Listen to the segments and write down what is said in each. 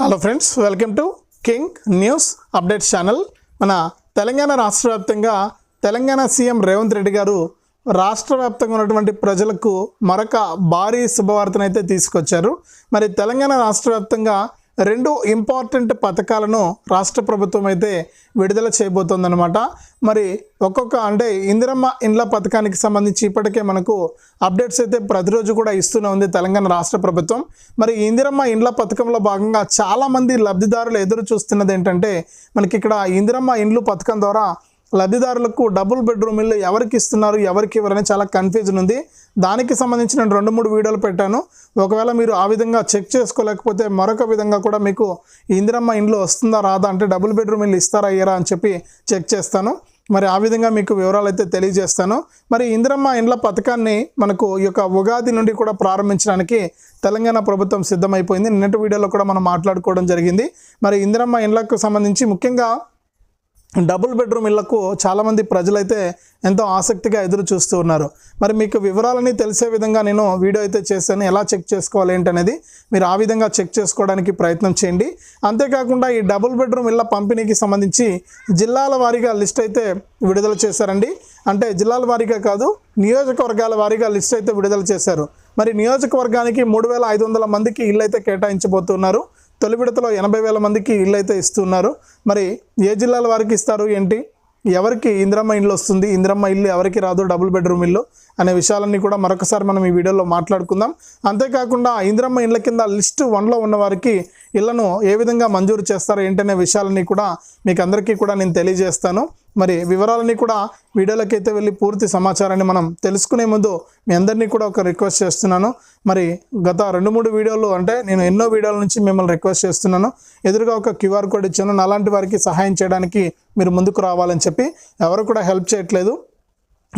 Hello friends welcome to king news updates channel మన తెలంగాణ రాష్ట్ర వ్యాప్తంగా తెలంగాణ సీఎం రేవంత్ రెడ్డి గారు రాష్ట్ర వ్యాప్తంగా ఉన్నటువంటి ప్రజలకు మరొక భారీ శుభవార్తనైతే తీసుకొచ్చారు. మరి తెలంగాణ రాష్ట్ర వ్యాప్తంగా రెండు ఇంపార్టెంట్ పథకాలను రాష్ట్ర ప్రభుత్వం అయితే విడుదల చేయబోతోందనమాట మరి ఒక్కొక్క అంటే ఇందిరమ్మ ఇండ్ల పథకానికి సంబంధించి ఇప్పటికే మనకు అప్డేట్స్ అయితే ప్రతిరోజు కూడా ఇస్తూనే ఉంది తెలంగాణ రాష్ట్ర ప్రభుత్వం. మరి ఇందిరమ్మ ఇండ్ల పథకంలో భాగంగా చాలామంది లబ్ధిదారులు ఎదురు చూస్తున్నది ఏంటంటే మనకి ఇక్కడ ఇందిరమ్మ ఇండ్లు పథకం ద్వారా లబ్ధిదారులకు డబుల్ బెడ్రూమ్ ఇల్లు ఎవరికి ఇస్తున్నారు ఎవరికి ఇవ్వరని చాలా కన్ఫ్యూజన్ ఉంది. దానికి సంబంధించి నేను రెండు మూడు వీడియోలు పెట్టాను. ఒకవేళ మీరు ఆ విధంగా చెక్ చేసుకోలేకపోతే మరొక విధంగా కూడా మీకు ఇందిరమ్మ ఇండ్లు వస్తుందా రాదా అంటే డబుల్ బెడ్రూమ్ ఇల్లు ఇస్తారా అయ్యారా అని చెప్పి చెక్ చేస్తాను. మరి ఆ విధంగా మీకు వివరాలు అయితే తెలియజేస్తాను. మరి ఇందిరమ్మ ఇండ్ల పథకాన్ని మనకు ఈ యొక్క ఉగాది నుండి కూడా ప్రారంభించడానికి తెలంగాణ ప్రభుత్వం సిద్ధమైపోయింది. నిన్నటి వీడియోలో కూడా మనం మాట్లాడుకోవడం జరిగింది. మరి ఇందిరమ్మ ఇండ్లకు సంబంధించి ముఖ్యంగా డబుల్ బెడ్రూమ్ ఇళ్ళకు చాలామంది ప్రజలైతే ఎంతో ఆసక్తిగా ఎదురు చూస్తూ ఉన్నారు. మరి మీకు వివరాలని తెలిసే విధంగా నేను వీడియో అయితే చేశాను. ఎలా చెక్ చేసుకోవాలి ఏంటనేది మీరు ఆ విధంగా చెక్ చేసుకోవడానికి ప్రయత్నం చేయండి. అంతేకాకుండా ఈ డబుల్ బెడ్రూమ్ ఇళ్ళ పంపిణీకి సంబంధించి జిల్లాల వారీగా లిస్ట్ అయితే విడుదల చేశారండి. అంటే జిల్లాల వారీగా కాదు నియోజకవర్గాల వారీగా లిస్ట్ అయితే విడుదల చేశారు. మరి నియోజకవర్గానికి మూడు వేల ఐదు వందల మందికి ఇల్లు అయితే కేటాయించబోతున్నారు. తొలి విడతలో ఎనభై వేల మందికి ఇల్లు అయితే ఇస్తున్నారు. మరి ఏ జిల్లాల వారికి ఇస్తారు ఏంటి? ఎవరికి ఇంద్రమ్మ ఇల్లు వస్తుంది? ఇంద్రమ్మ ఇల్లు ఎవరికి రాదు? డబుల్ బెడ్రూమ్ ఇల్లు. అనే విషయాలన్నీ కూడా మరొకసారి మనం ఈ వీడియోలో మాట్లాడుకుందాం. అంతేకాకుండా ఇందిరమ్మ ఇళ్ళ కింద లిస్ట్ వన్లో ఉన్న వారికి ఇళ్ళను ఏ విధంగా మంజూరు చేస్తారో ఏంటనే విషయాలన్నీ కూడా మీకు అందరికీ కూడా నేను తెలియజేస్తాను. మరి వివరాలన్నీ కూడా వీడియోలకైతే వెళ్ళి పూర్తి సమాచారాన్ని మనం తెలుసుకునే ముందు మీ అందరినీ కూడా ఒక రిక్వెస్ట్ చేస్తున్నాను. మరి గత రెండు మూడు వీడియోలు అంటే నేను ఎన్నో వీడియోల నుంచి మిమ్మల్ని రిక్వెస్ట్ చేస్తున్నాను. ఎదురుగా ఒక క్యూఆర్ కోడ్ ఇచ్చాను. నాలాంటి వారికి సహాయం చేయడానికి మీరు ముందుకు రావాలని చెప్పి ఎవరు కూడా హెల్ప్ చేయట్లేదు.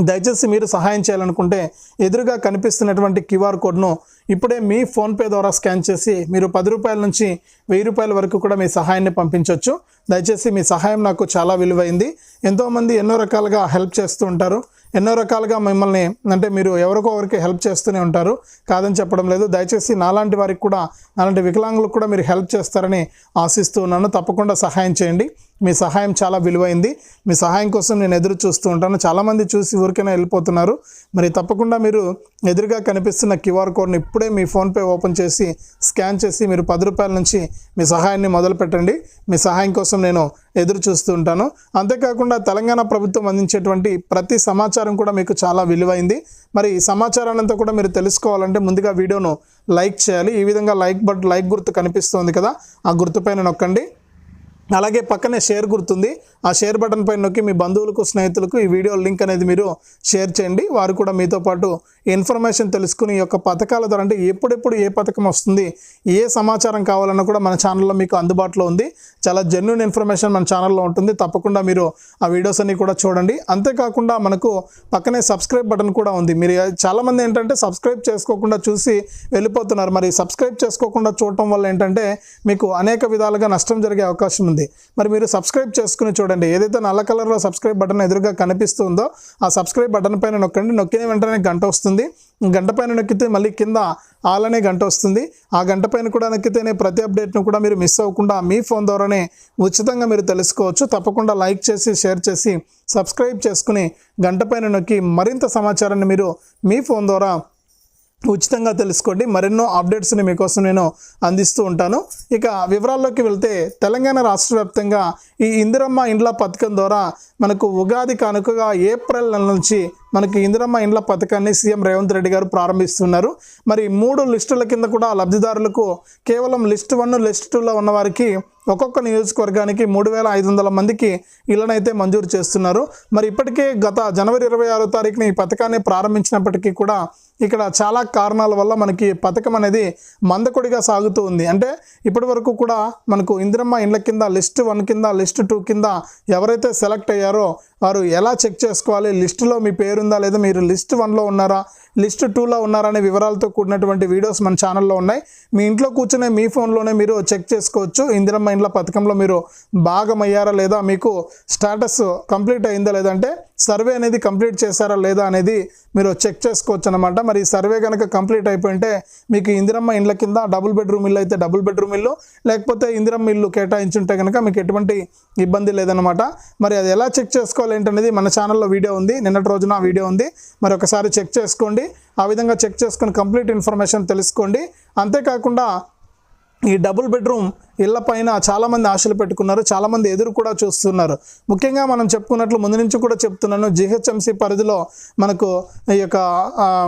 దయచేసి మీరు సహాయం చేయాలనుకుంటే ఎదురుగా కనిపిస్తున్నటువంటి క్యూఆర్ కోడ్ను ఇప్పుడే మీ ఫోన్పే ద్వారా స్కాన్ చేసి మీరు పది రూపాయల నుంచి వెయ్యి రూపాయల వరకు కూడా మీ సహాయాన్ని పంపించవచ్చు దయచేసి మీ సహాయం నాకు చాలా విలువైంది. ఎంతోమంది ఎన్నో రకాలుగా హెల్ప్ చేస్తూ ఉంటారు. ఎన్నో రకాలుగా మిమ్మల్ని అంటే మీరు ఎవరికో ఎవరికి హెల్ప్ చేస్తూనే ఉంటారు. కాదని చెప్పడం లేదు. దయచేసి నాలాంటి వారికి కూడా అలాంటి వికలాంగులకు కూడా మీరు హెల్ప్ చేస్తారని ఆశిస్తూ ఉన్నాను. తప్పకుండా సహాయం చేయండి. మీ సహాయం చాలా విలువైంది. మీ సహాయం కోసం నేను ఎదురు చూస్తూ ఉంటాను. చాలామంది చూసి ఊరికైనా వెళ్ళిపోతున్నారు. మరి తప్పకుండా మీరు ఎదురుగా కనిపిస్తున్న క్యూఆర్ కోడ్ని ఇప్పుడే మీ ఫోన్పే ఓపెన్ చేసి స్కాన్ చేసి మీరు పది రూపాయల నుంచి మీ సహాయాన్ని మొదలు పెట్టండి. మీ సహాయం కోసం నేను ఎదురు చూస్తూ ఉంటాను. అంతేకాకుండా తెలంగాణ ప్రభుత్వం అందించేటువంటి ప్రతి సమాచారం కూడా మీకు చాలా విలువైంది. మరి ఈ సమాచారాన్ని అంతా కూడా మీరు తెలుసుకోవాలంటే ముందుగా వీడియోను లైక్ చేయాలి. ఈ విధంగా లైక్ బట్ లైక్ గుర్తు కనిపిస్తోంది కదా ఆ గుర్తుపైన నొక్కండి. అలాగే పక్కనే షేర్ గుర్తుంది. ఆ షేర్ బటన్ పైన నొక్కి మీ బంధువులకు స్నేహితులకు ఈ వీడియో లింక్ అనేది మీరు షేర్ చేయండి. వారు కూడా మీతో పాటు ఇన్ఫర్మేషన్ తెలుసుకుని ఈ యొక్క పథకాల ద్వారా అంటే ఎప్పుడెప్పుడు ఏ పథకం వస్తుంది ఏ సమాచారం కావాలన్నా కూడా మన ఛానల్లో మీకు అందుబాటులో ఉంది. చాలా జెన్యున్ ఇన్ఫర్మేషన్ మన ఛానల్లో ఉంటుంది. తప్పకుండా మీరు ఆ వీడియోస్ అన్నీ కూడా చూడండి. అంతేకాకుండా మనకు పక్కనే సబ్స్క్రైబ్ బటన్ కూడా ఉంది. మీరు చాలామంది ఏంటంటే సబ్స్క్రైబ్ చేసుకోకుండా చూసి వెళ్ళిపోతున్నారు. మరి సబ్స్క్రైబ్ చేసుకోకుండా చూడటం వల్ల ఏంటంటే మీకు అనేక విధాలుగా నష్టం జరిగే అవకాశం ఉంది. మరి మీరు సబ్స్క్రైబ్ చేసుకుని చూడండి. ఏదైతే నల్ల కలర్లో సబ్స్క్రైబ్ బటన్ ఎదురుగా కనిపిస్తుందో ఆ సబ్స్క్రైబ్ బటన్ పైన నొక్కండి. నొక్కిన వెంటనే గంట వస్తుంది. గంట పైన నొక్కితే మళ్ళీ కింద ఆల్ అనే గంట వస్తుంది. ఆ గంట పైన కూడా నొక్కితేనే ప్రతి అప్డేట్ను కూడా మీరు మిస్ అవ్వకుండా మీ ఫోన్ ద్వారానే ఉచితంగా మీరు తెలుసుకోవచ్చు. తప్పకుండా లైక్ చేసి షేర్ చేసి సబ్స్క్రైబ్ చేసుకుని గంట పైన నొక్కి మరింత సమాచారాన్ని మీరు మీ ఫోన్ ద్వారా ఉచితంగా తెలుసుకోండి. మరెన్నో అప్డేట్స్ని మీకోసం నేను అందిస్తూ ఉంటాను. ఇక వివరాల్లోకి వెళ్తే తెలంగాణ రాష్ట్ర వ్యాప్తంగా ఈ ఇందిరమ్మ ఇండ్ల పథకం ద్వారా మనకు ఉగాది కానుకగా ఏప్రిల్ నెల నుంచి మనకి ఇందిరమ్మ ఇండ్ల పథకాన్ని సీఎం రేవంత్ రెడ్డి గారు ప్రారంభిస్తున్నారు. మరి మూడు లిస్టుల కింద కూడా లబ్ధిదారులకు కేవలం లిస్ట్ వన్ లిస్ట్ టూలో ఉన్నవారికి ఒక్కొక్క నియోజకవర్గానికి మూడు వేల ఐదు వందల మందికి ఇళ్ళనైతే మంజూరు చేస్తున్నారు. మరి ఇప్పటికే గత జనవరి ఇరవై ఆరో తారీఖున ఈ పథకాన్ని ప్రారంభించినప్పటికీ కూడా ఇక్కడ చాలా కారణాల వల్ల మనకి పథకం అనేది మందకొడిగా సాగుతూ ఉంది. అంటే ఇప్పటి వరకు కూడా మనకు ఇందిరమ్మ ఇండ్ల కింద లిస్ట్ వన్ కింద లిస్ట్ టూ కింద ఎవరైతే సెలెక్ట్ అయ్యారో వారు ఎలా చెక్ చేసుకోవాలి? లిస్టులో మీ పేరుందా? లేదా మీరు లిస్ట్ వన్లో ఉన్నారా? లిస్ట్ టూలో ఉన్నారనే వివరాలతో కూడినటువంటి వీడియోస్ మన ఛానల్లో ఉన్నాయి. మీ ఇంట్లో కూర్చునే మీ ఫోన్లోనే మీరు చెక్ చేసుకోవచ్చు. ఇందిరమ్మ ఇండ్ల పథకంలో మీరు భాగమయ్యారా లేదా మీకు స్టేటస్ కంప్లీట్ అయిందా లేదంటే సర్వే అనేది కంప్లీట్ చేశారా లేదా అనేది మీరు చెక్ చేసుకోవచ్చు అనమాట మరి ఈ సర్వే కనుక కంప్లీట్ అయిపోయింటే మీకు ఇందిరమ్మ ఇండ్ల కింద డబుల్ బెడ్రూమ్ ఇల్లు అయితే డబుల్ బెడ్రూమ్ ఇల్లు లేకపోతే ఇందిరమ్మ ఇల్లు కేటాయించుంటే కనుక మీకు ఎటువంటి ఇబ్బంది లేదనమాట మరి అది ఎలా చెక్ చేసుకోవాలి ఏంటనేది మన ఛానల్లో వీడియో ఉంది. నిన్నటి రోజున వీడియో ఉంది. మరి ఒకసారి చెక్ చేసుకోండి. ఆ విధంగా చెక్ చేసుకొని కంప్లీట్ ఇన్ఫర్మేషన్ తెలుసుకోండి. అంతేకాకుండా ఈ డబుల్ బెడ్రూమ్ ఇళ్ళ పైన చాలామంది ఆశలు పెట్టుకున్నారు చాలామంది ఎదురు కూడా చూస్తున్నారు. ముఖ్యంగా మనం చెప్పుకున్నట్లు ముందు నుంచి కూడా చెప్తున్నాను జిహెచ్ఎంసీ పరిధిలో మనకు ఈ యొక్క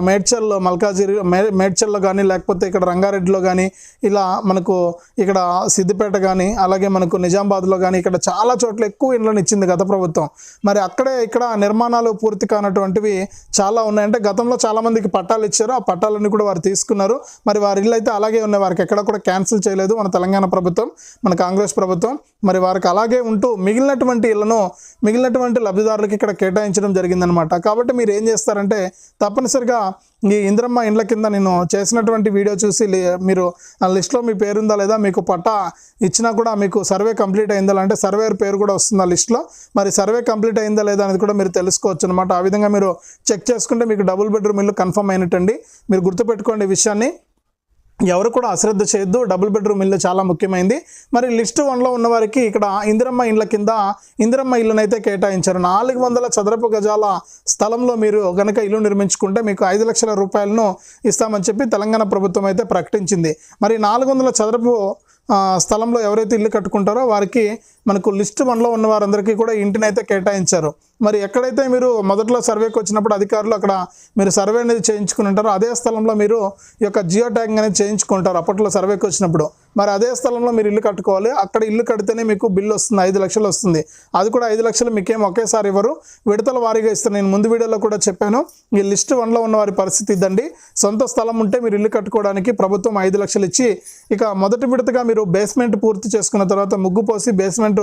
మేడ్చల్లో మల్కాజిరి మే మేడ్చల్లో కానీ లేకపోతే ఇక్కడ రంగారెడ్డిలో కానీ ఇలా మనకు ఇక్కడ సిద్దిపేట కానీ అలాగే మనకు నిజామాబాద్లో కానీ ఇక్కడ చాలా చోట్ల ఎక్కువ ఇండ్లను ఇచ్చింది గత ప్రభుత్వం. మరి అక్కడే ఇక్కడ నిర్మాణాలు పూర్తి కానటువంటివి చాలా ఉన్నాయంటే గతంలో చాలామందికి పట్టాలు ఇచ్చారు ఆ పట్టాలన్నీ కూడా వారు తీసుకున్నారు. మరి వారి ఇల్లు అయితే అలాగే ఉన్నాయి. వారికి ఎక్కడ కూడా క్యాన్సిల్ చేయలేదు మన తెలంగాణ ప్రభుత్వం. మన కాంగ్రెస్ ప్రభుత్వం మరి వారికి అలాగే ఉంటూ మిగిలినటువంటి ఇళ్ళను మిగిలినటువంటి లబ్ధిదారులకు ఇక్కడ కేటాయించడం జరిగిందనమాట కాబట్టి మీరు ఏం చేస్తారంటే తప్పనిసరిగా ఈ ఇంద్రమ్మ ఇండ్ల కింద నేను చేసినటువంటి వీడియో చూసి లే- మీరు ఆ లిస్ట్లో మీ పేరు ఉందా లేదా మీకు పట్టా ఇచ్చినా కూడా మీకు సర్వే కంప్లీట్ అయిందా అంటే సర్వేర్ పేరు కూడా వస్తుంది ఆ లిస్ట్లో. మరి సర్వే కంప్లీట్ అయిందా లేదా అనేది కూడా మీరు తెలుసుకోవచ్చు అనమాట ఆ విధంగా మీరు చెక్ చేసుకుంటే మీకు డబుల్ బెడ్రూమ్ ఇల్లు కన్ఫర్మ్ అయినట్టండి. మీరు గుర్తుపెట్టుకోండి విషయాన్ని. ఎవరు కూడా అశ్రద్ధ చేయొద్దు. డబుల్ బెడ్రూమ్ ఇల్లు చాలా ముఖ్యమైనది మరి లిస్ట్ వన్లో ఉన్న వారికి ఇక్కడ ఇందిరమ్మ ఇండ్ల కింద ఇందిరమ్మ ఇల్లునైతే కేటాయించారు. నాలుగు వందల చదరపు గజాల స్థలంలో మీరు కనుక ఇల్లు నిర్మించుకుంటే మీకు ఐదు లక్షల రూపాయలను ఇస్తామని చెప్పి తెలంగాణ ప్రభుత్వం అయితే ప్రకటించింది. మరి నాలుగు వందల చదరపు స్థలంలో ఎవరైతే ఇల్లు కట్టుకుంటారో వారికి మనకు లిస్ట్ వన్లో ఉన్న వారందరికీ కూడా ఇంటిని అయితే కేటాయించారు. మరి ఎక్కడైతే మీరు మొదట్లో సర్వేకి వచ్చినప్పుడు అధికారులు అక్కడ మీరు సర్వే అనేది చేయించుకుని ఉంటారో అదే స్థలంలో మీరు ఈ యొక్క జియో ట్యాగింగ్ అనేది చేయించుకుంటారు అప్పట్లో సర్వేకి వచ్చినప్పుడు. మరి అదే స్థలంలో మీరు ఇల్లు కట్టుకోవాలి అక్కడ ఇల్లు కడితేనే మీకు బిల్లు వస్తుంది ఐదు లక్షలు వస్తుంది. అది కూడా ఐదు లక్షలు మీకేం ఒకేసారి ఇవ్వరు. విడతల వారీగా ఇస్తారు నేను ముందు వీడియోలో కూడా చెప్పాను. ఈ లిస్ట్ వన్లో ఉన్న వారి పరిస్థితి ఇద్దండి. సొంత స్థలం ఉంటే మీరు ఇల్లు కట్టుకోవడానికి ప్రభుత్వం ఐదు లక్షలు ఇచ్చి ఇక మొదటి విడతగా మీరు బేస్మెంట్ పూర్తి చేసుకున్న తర్వాత ముగ్గు పోసి బేస్మెంట్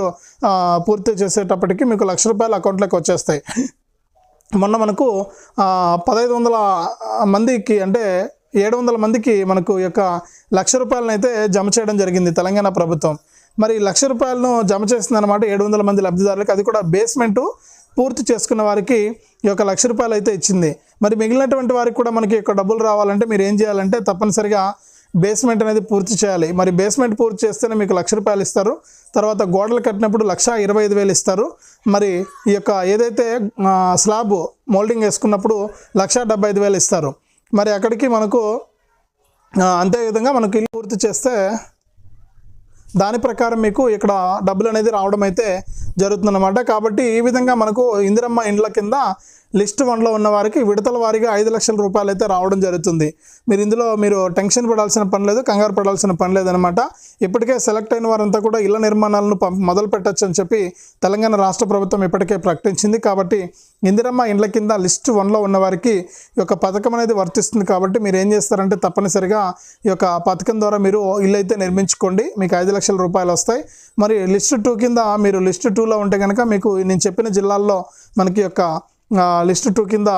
ఆ, పూర్తి చేసేటప్పటికి మీకు లక్ష రూపాయలు అకౌంట్లోకి వచ్చేస్తాయి. మొన్న మనకు పదహైదు వందల మందికి అంటే ఏడు వందల మందికి మనకు యొక్క లక్ష రూపాయలను అయితే జమ చేయడం జరిగింది తెలంగాణ ప్రభుత్వం. మరి లక్ష రూపాయలను జమ చేసిందనమాట ఏడు వందల మంది లబ్ధిదారులకు. అది కూడా బేస్మెంట్ పూర్తి చేసుకున్న వారికి ఈ యొక్క లక్ష రూపాయలు అయితే ఇచ్చింది. మరి మిగిలినటువంటి వారికి కూడా మనకి యొక్క డబ్బులు రావాలంటే మీరు ఏం చేయాలంటే తప్పనిసరిగా బేస్మెంట్ అనేది పూర్తి చేయాలి. మరి బేస్మెంట్ పూర్తి చేస్తేనే మీకు లక్ష రూపాయలు ఇస్తారు. తర్వాత గోడలు కట్టినప్పుడు లక్ష ఇరవై ఐదు వేలు ఇస్తారు. మరి ఈ యొక్క ఏదైతే స్లాబ్ మోల్డింగ్ వేసుకున్నప్పుడు లక్ష డెబ్బై ఐదు వేలు ఇస్తారు. మరి అక్కడికి మనకు అంతేవిధంగా అంతే విధంగా మనకు ఇల్లు పూర్తి చేస్తే దాని ప్రకారం మీకు ఇక్కడ డబ్బులు అనేది రావడం అయితే జరుగుతుందన్నమాట. కాబట్టి ఈ విధంగా మనకు ఇందిరమ్మ ఇండ్ల కింద లిస్ట్ వన్లో ఉన్న వారికి విడతల వారీగా ఐదు లక్షల రూపాయలు అయితే రావడం జరుగుతుంది. మీరు ఇందులో మీరు టెన్షన్ పడాల్సిన పని లేదు కంగారు పడాల్సిన పని లేదనమాట ఇప్పటికే సెలెక్ట్ అయిన వారంతా కూడా ఇళ్ళ నిర్మాణాలను మొదలు పెట్టచ్చు అని చెప్పి తెలంగాణ రాష్ట్ర ప్రభుత్వం ఇప్పటికే ప్రకటించింది. కాబట్టి ఇందిరమ్మ ఇండ్ల కింద లిస్ట్ వన్లో ఉన్న వారికి ఈ యొక్క పథకం అనేది వర్తిస్తుంది కాబట్టి మీరు ఏం చేస్తారంటే తప్పనిసరిగా ఈ యొక్క పథకం ద్వారా మీరు ఇల్లు అయితే నిర్మించుకోండి. మీకు ఐదు లక్షల రూపాయలు వస్తాయి. మరి లిస్ట్ టూ కింద మీరు లిస్ట్ టూలో ఉంటే కనుక మీకు నేను చెప్పిన జిల్లాల్లో మనకి యొక్క లిస్ట్ టూ కింద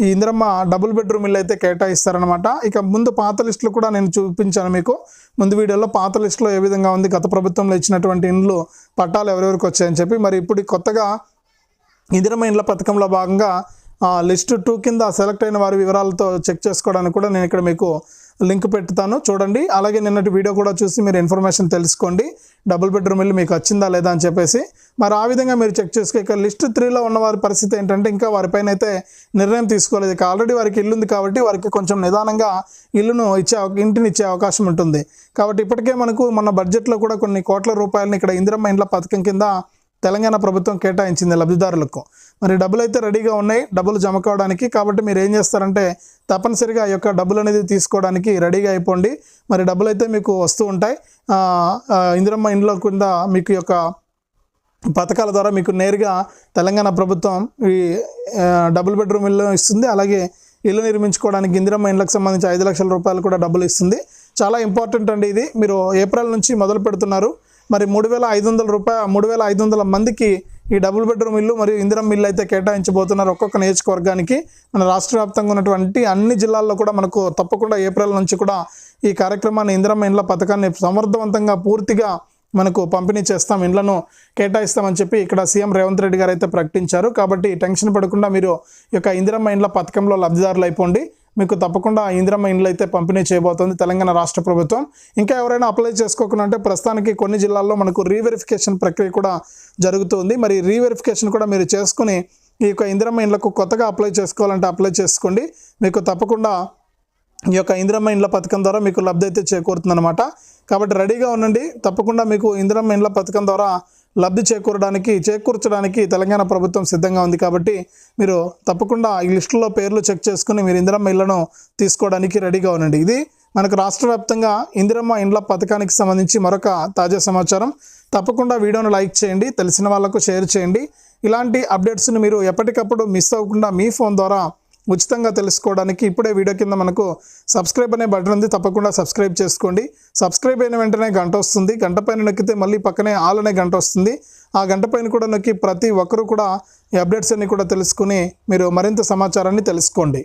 ఈ ఇందిరమ్మ డబుల్ బెడ్రూమ్ ఇల్లు అయితే కేటాయిస్తారనమాట ఇక ముందు పాత లిస్టులు కూడా నేను చూపించాను మీకు. ముందు వీడియోలో పాత లిస్టులో ఏ విధంగా ఉంది గత ప్రభుత్వంలో ఇచ్చినటువంటి ఇండ్లు పట్టాలు ఎవరెవరికి వచ్చాయని చెప్పి మరి ఇప్పుడు కొత్తగా ఇందిరమ్మ ఇండ్ల పథకంలో భాగంగా లిస్ట్ టూ కింద సెలెక్ట్ అయిన వారి వివరాలతో చెక్ చేసుకోవడానికి కూడా నేను ఇక్కడ మీకు లింక్ పెడతాను. చూడండి. అలాగే నిన్నటి వీడియో కూడా చూసి మీరు ఇన్ఫర్మేషన్ తెలుసుకోండి. డబుల్ బెడ్రూమ్ ఇల్లు మీకు వచ్చిందా లేదా అని చెప్పేసి. మరి ఆ విధంగా మీరు చెక్ చేసుకో ఇక లిస్ట్ త్రీలో ఉన్న వారి పరిస్థితి ఏంటంటే ఇంకా వారిపైన అయితే నిర్ణయం తీసుకోలేదు. ఇక ఆల్రెడీ వారికి ఇల్లు ఉంది కాబట్టి వారికి కొంచెం నిదానంగా ఇల్లును ఇచ్చే ఇంటిని ఇచ్చే అవకాశం ఉంటుంది. కాబట్టి ఇప్పటికే మనకు మన బడ్జెట్లో కూడా కొన్ని కోట్ల రూపాయలని ఇక్కడ ఇందిరమ్మ ఇండ్ల పథకం కింద తెలంగాణ ప్రభుత్వం కేటాయించింది లబ్ధిదారులకు. మరి డబ్బులు అయితే రెడీగా ఉన్నాయి డబ్బులు జమ కావడానికి. కాబట్టి మీరు ఏం చేస్తారంటే తప్పనిసరిగా ఆ యొక్క డబ్బులు అనేది తీసుకోవడానికి రెడీగా అయిపోండి. మరి డబ్బులు అయితే మీకు వస్తూ ఉంటాయి. ఇందిరమ్మ ఇండ్ల కింద మీకు యొక్క పథకాల ద్వారా మీకు నేరుగా తెలంగాణ ప్రభుత్వం ఈ డబుల్ బెడ్రూమ్ ఇల్లు ఇస్తుంది. అలాగే ఇల్లు నిర్మించుకోవడానికి ఇందిరమ్మ ఇండ్లకు సంబంధించి ఐదు లక్షల రూపాయలు కూడా డబ్బులు ఇస్తుంది. చాలా ఇంపార్టెంట్ అండి ఇది. మీరు ఏప్రిల్ నుంచి మొదలు పెడుతున్నారు. మరి మూడు వేల ఐదు వందల రూపాయ మూడు వేల ఐదు వందల మందికి ఈ డబుల్ బెడ్రూమ్ ఇల్లు మరియు ఇందిరం ఇల్లు అయితే కేటాయించబోతున్నారు ఒక్కొక్క నియోజకవర్గానికి. మన రాష్ట్ర వ్యాప్తంగా ఉన్నటువంటి అన్ని జిల్లాల్లో కూడా మనకు తప్పకుండా ఏప్రిల్ నుంచి కూడా ఈ కార్యక్రమాన్ని ఇందిరం ఇండ్ల పథకాన్ని సమర్థవంతంగా పూర్తిగా మనకు పంపిణీ చేస్తాం ఇండ్లను కేటాయిస్తామని చెప్పి ఇక్కడ సీఎం రేవంత్ రెడ్డి గారు అయితే ప్రకటించారు. కాబట్టి టెన్షన్ పడకుండా మీరు ఈ యొక్క ఇందిరమ్మ ఇండ్ల పథకంలో లబ్ధిదారులు అయిపోండి మీకు తప్పకుండా ఇందిరమ్మ ఇండ్లు అయితే పంపిణీ చేయబోతోంది తెలంగాణ రాష్ట్ర ప్రభుత్వం. ఇంకా ఎవరైనా అప్లై చేసుకోకుండా అంటే ప్రస్తుతానికి కొన్ని జిల్లాల్లో మనకు రీవెరిఫికేషన్ ప్రక్రియ కూడా జరుగుతుంది. మరి రీవెరిఫికేషన్ కూడా మీరు చేసుకుని ఈ యొక్క ఇందిరమ్మ ఇండ్లకు కొత్తగా అప్లై చేసుకోవాలంటే అప్లై చేసుకోండి. మీకు తప్పకుండా ఈ యొక్క ఇందిరమ్మ ఇండ్ల పథకం ద్వారా మీకు లబ్ధి అయితే చేకూరుతుందన్నమాట. కాబట్టి రెడీగా ఉండండి. తప్పకుండా మీకు ఇందిరమ్మ ఇండ్ల పథకం ద్వారా లబ్ధి చేకూరడానికి చేకూర్చడానికి తెలంగాణ ప్రభుత్వం సిద్ధంగా ఉంది కాబట్టి మీరు తప్పకుండా ఈ లిస్టులో పేర్లు చెక్ చేసుకుని మీరు ఇందిరమ్మ ఇళ్ళను తీసుకోవడానికి రెడీగా ఉండండి. ఇది మనకు రాష్ట్ర వ్యాప్తంగా ఇందిరమ్మ ఇండ్ల పథకానికి సంబంధించి మరొక తాజా సమాచారం. తప్పకుండా వీడియోను లైక్ చేయండి తెలిసిన వాళ్ళకు షేర్ చేయండి. ఇలాంటి అప్డేట్స్ని మీరు ఎప్పటికప్పుడు మిస్ అవ్వకుండా మీ ఫోన్ ద్వారా ఉచితంగా తెలుసుకోవడానికి ఇప్పుడే వీడియో కింద మనకు సబ్స్క్రైబ్ అనే బటన్ ఉంది. తప్పకుండా సబ్స్క్రైబ్ చేసుకోండి. సబ్స్క్రైబ్ అయిన వెంటనే గంట వస్తుంది. గంట పైన నొక్కితే మళ్ళీ పక్కనే ఆల్ అనే గంట వస్తుంది. ఆ గంట పైన కూడా నొక్కి ప్రతి ఒక్కరూ కూడా ఈ అప్డేట్స్ అన్ని కూడా తెలుసుకుని మీరు మరింత సమాచారాన్ని తెలుసుకోండి.